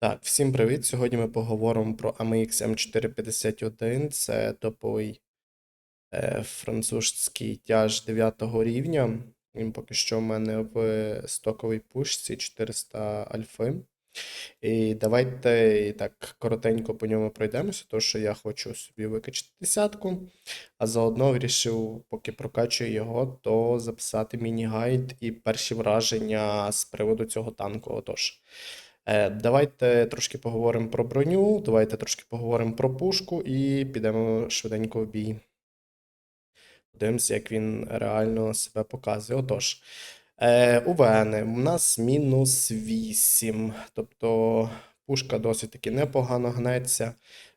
Так, всім привіт! Сьогодні ми поговоримо про AMX M451. Це топовий е, французький тяж 9 рівня. Він поки що в мене в стоковій пушці 400 альфи. І давайте і так коротенько по ньому пройдемося, тому що я хочу собі викачати десятку, а заодно вирішив, поки прокачую його, то записати міні-гайд і перші враження з приводу цього танку. Отож. Е, Давайте трошки поговоримо про броню, давайте трошки поговоримо про пушку і підемо швиденько в бій. Подивимося, як він реально себе показує. Отож, е, УВН у нас мінус 8. Тобто пушка досить таки непогано гнеться.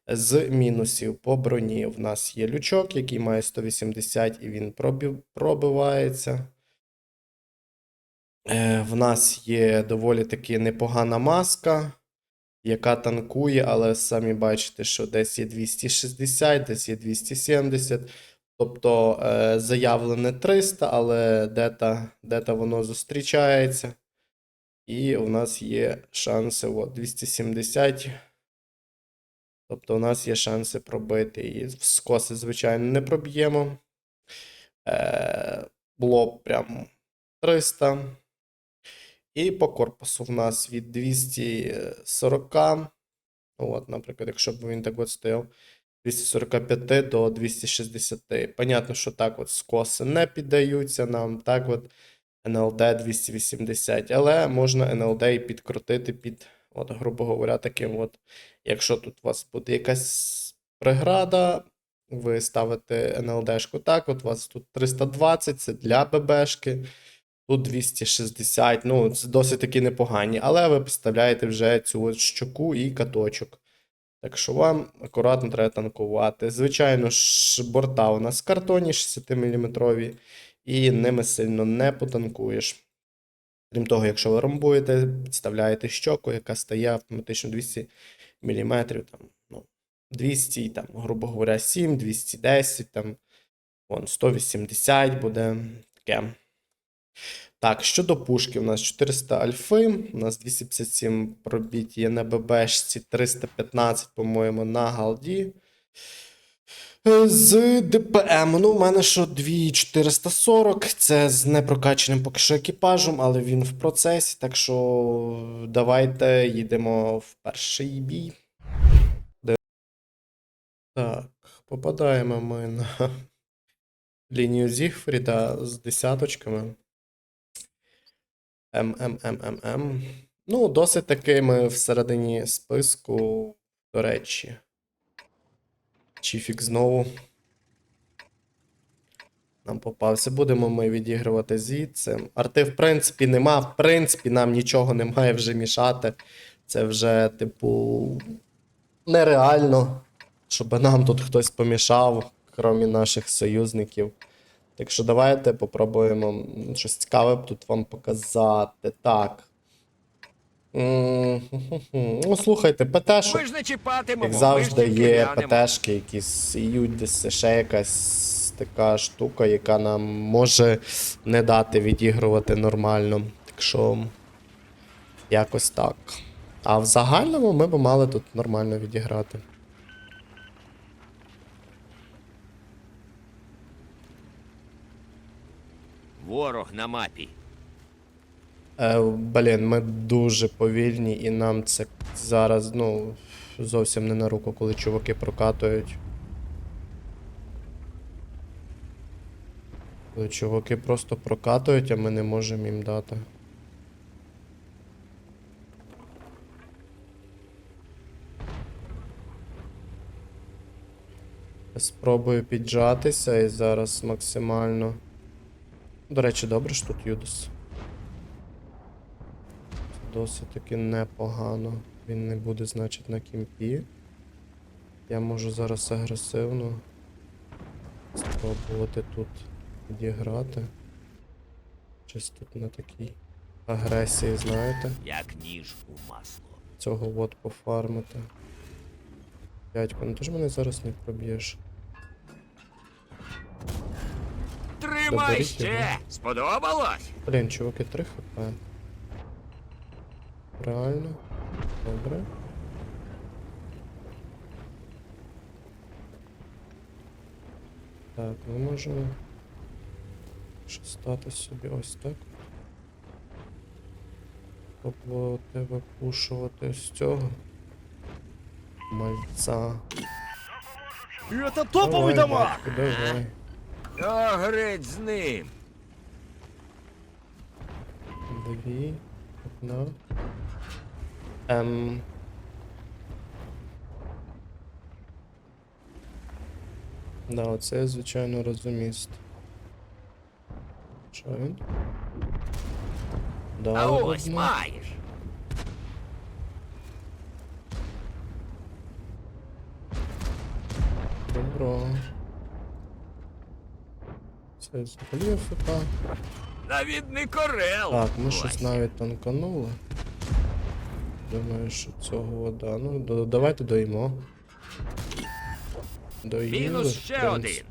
З мінусів по броні в нас є лючок, який має 180 і він пробив- пробивається. Е, В нас є доволі таки непогана маска, яка танкує, але самі бачите, що десь є 260, десь є 270. Тобто е, заявлене 300, але де-то воно зустрічається. І у нас є шанси от, 270. Тобто у нас є шанси пробити. І скоси, звичайно, не проб'ємо. Е, було прям 300. І по корпусу в нас від 240. От, наприклад, якщо б він так от стояв 245 до 260. Понятно, що так от скоси не піддаються нам. Так от НЛД 280. Але можна НЛД і підкрутити під, от, грубо говоря, таким от. Якщо тут у вас буде якась преграда, ви ставите НЛДшку так, от у вас тут 320, це для ББшки. Тут 260, ну, це досить таки непогані, але ви підставляєте вже цю от щоку і каточок. Так що вам акуратно треба танкувати. Звичайно ж, борта у нас картонні 60-мм, і ними сильно не потанкуєш. Крім того, якщо ви ромбуєте, підставляєте щоку, яка стає автоматично 200 мм, там, ну, 200, там, грубо говоря, 7, 210, там, вон, 180 буде таке. Так, щодо пушки, у нас 400 альфи, у нас 257 пробіт є на ББшці, 315, по-моєму, на галді. Е, З ДПМ, ну, у мене що 2440, це з непрокаченим поки що екіпажем, але він в процесі, так що давайте їдемо в перший бій. Так, попадаємо ми на лінію Зігфріда з десяточками. МММММ. Ну, досить таки ми всередині списку, до речі. Чіфік знову. Нам попався. Будемо ми відігрувати звідси. Арти, в принципі, нема. В принципі, нам нічого немає вже мішати. Це вже, типу, нереально, щоб нам тут хтось помішав, крім наших союзників. Так що давайте попробуємо щось цікаве тут вам показати. Так. Ну, слухайте, ПТ, як завжди, є. ПТшки, якісь юдіси, ще якась така штука, яка нам може не дати відігрувати нормально. Так що, якось так. А в загальному ми б мали тут нормально відіграти. Ворог на мапі. Е, блін, ми дуже повільні, і нам це зараз, ну, зовсім не на руку, коли чуваки прокатують. Коли чуваки просто прокатують, а ми не можемо їм дати. Спробую піджатися і зараз максимально. До речі, добре ж тут Юдас. Досить таки непогано. Він не буде, значить, на кімпі. Я можу зараз агресивно спробувати тут відіграти. Щось тут на такій агресії, знаєте, Як ніж у масло. цього от пофармити. Дядько, ну ти ж мене зараз не проб'єш. Доберіть його. ще! Сподобалось? Блін, чуваки, 3 хп. Реально. Добре. Так, ми можемо що стати собі ось так. Пробувати випушувати з цього. Мальця. Это топовый Давай, дамаг! батько, давай. Та греть з ним. Дві. Одна. Ем. Да, оце звичайно, розуміст. Що він? Да, А ось одна. маєш. Добро. Це взагалі АФК. Навідник Орел. Так, ми щось навіть танканули. Думаю, що цього вода. Ну, до, давайте доїмо. Доїли, Мінус в ще принципі.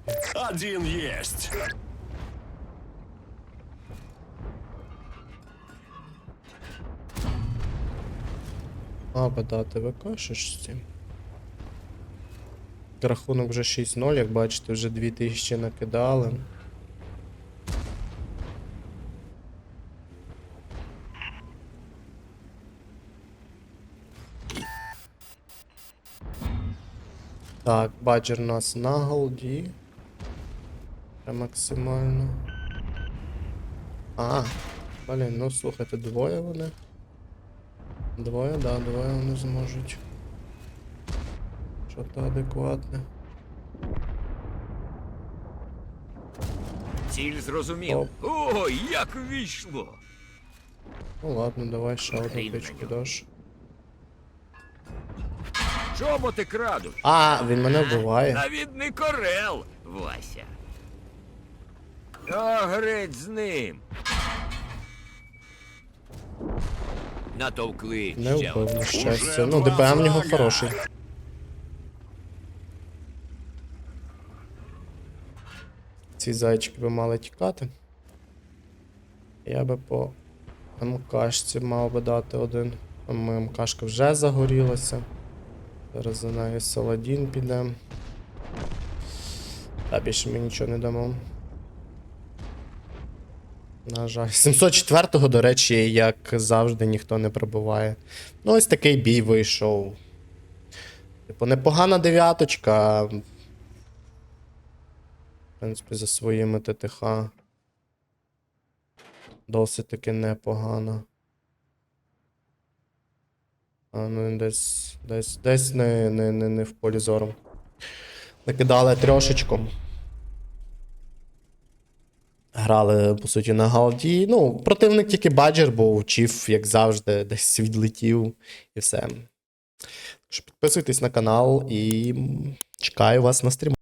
Один есть! А, вода, ти викашеш з цим. Рахунок вже 6-0, як бачите, вже 2000 накидали. Так, баджер у нас на голді. Максимально. А, блін, ну слухайте, двоє вони. Двоє, да, двоє вони зможуть. Що то адекватне. Ціль зрозумів. Оп. О, як війшло. Ну ладно, давай ще одну на даш. Чоботи крадуть. А, він мене вбиває. Навідник Орел, Вася. Та греть з ним. Натовкли Не ще вбив, на щастя. Ну, ДПМ в нього хороший. Ці зайчики би мали тікати. Я би по МКшці мав би дати один. МКшка вже загорілася. Зараз за нею Саладін піде. Та більше ми нічого не дамо. На жаль. 704-го, до речі, як завжди, ніхто не пробиває. Ну, ось такий бій вийшов. Типу, непогана дев'яточка. В принципі, за своїми ТТХ. Досить таки непогано. А ну десь. Десь, десь не, не, не, не в полі зору. Накидали трьошечку. Грали, по суті, на галді. Ну, противник тільки баджер був, чіф, як завжди, десь відлетів і все. Підписуйтесь на канал і чекаю вас на стріму.